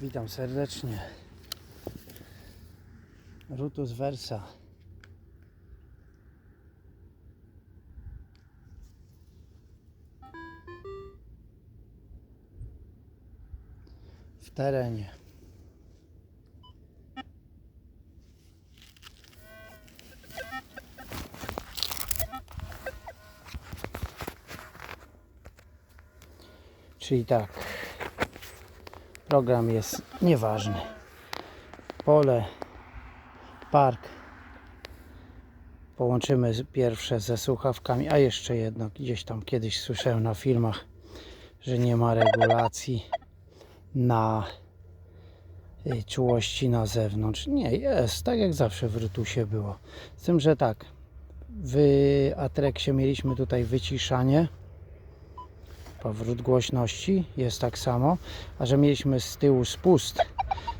Witam serdecznie. Rutus Versa. W terenie. Czyli tak, program jest nieważny. Pole, park. Połączymy pierwsze ze słuchawkami, a jeszcze jedno gdzieś tam kiedyś słyszałem na filmach, że nie ma regulacji na y, czułości na zewnątrz. Nie, jest, tak jak zawsze w Rutusie było. Z tym, że tak, w Atreksie mieliśmy tutaj wyciszanie powrót głośności jest tak samo, a że mieliśmy z tyłu spust,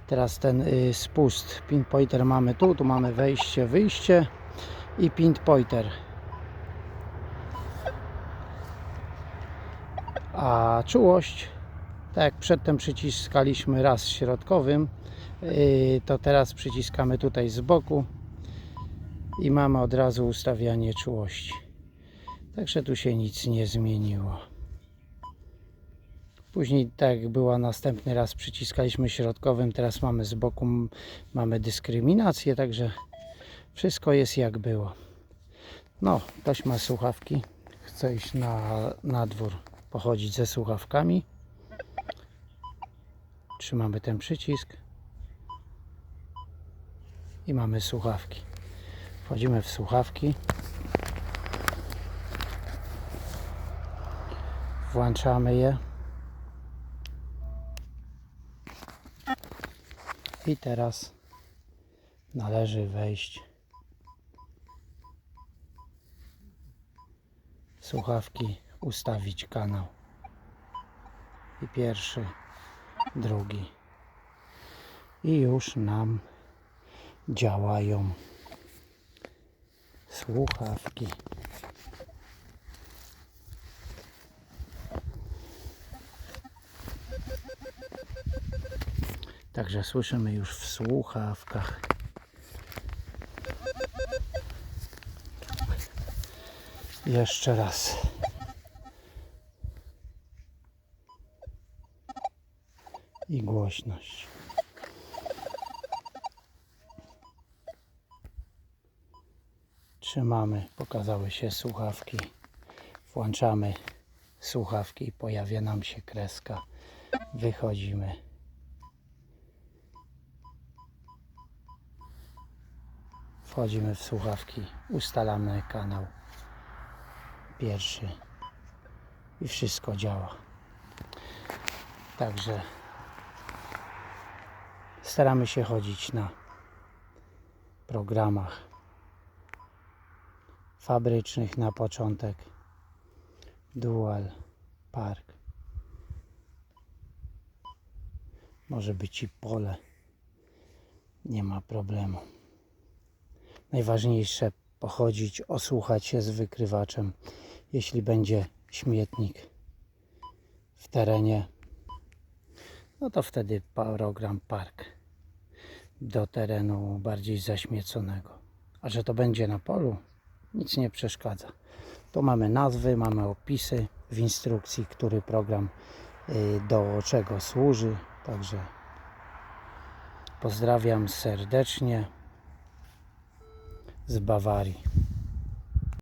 teraz ten y, spust, pinpointer mamy tu, tu mamy wejście, wyjście i pinpointer. A czułość, tak jak przedtem przyciskaliśmy raz środkowym, y, to teraz przyciskamy tutaj z boku i mamy od razu ustawianie czułości. Także tu się nic nie zmieniło. Później tak była następny raz przyciskaliśmy środkowym, teraz mamy z boku mamy dyskryminację, także wszystko jest jak było. No, ktoś ma słuchawki, chce iść na, na dwór, pochodzić ze słuchawkami. Trzymamy ten przycisk i mamy słuchawki. Wchodzimy w słuchawki. Włączamy je. I teraz należy wejść w słuchawki, ustawić kanał. I pierwszy, drugi. I już nam działają słuchawki. Także słyszymy już w słuchawkach. Jeszcze raz. I głośność. Trzymamy, pokazały się słuchawki. Włączamy słuchawki i pojawia nam się kreska. Wychodzimy. Wchodzimy w słuchawki, ustalamy kanał pierwszy i wszystko działa. Także staramy się chodzić na programach fabrycznych na początek. Dual Park. Może być i pole. Nie ma problemu. Najważniejsze pochodzić, osłuchać się z wykrywaczem. Jeśli będzie śmietnik w terenie, no to wtedy program park do terenu bardziej zaśmieconego. A że to będzie na polu, nic nie przeszkadza. Tu mamy nazwy, mamy opisy w instrukcji, który program y, do czego służy. Także pozdrawiam serdecznie z Bawarii.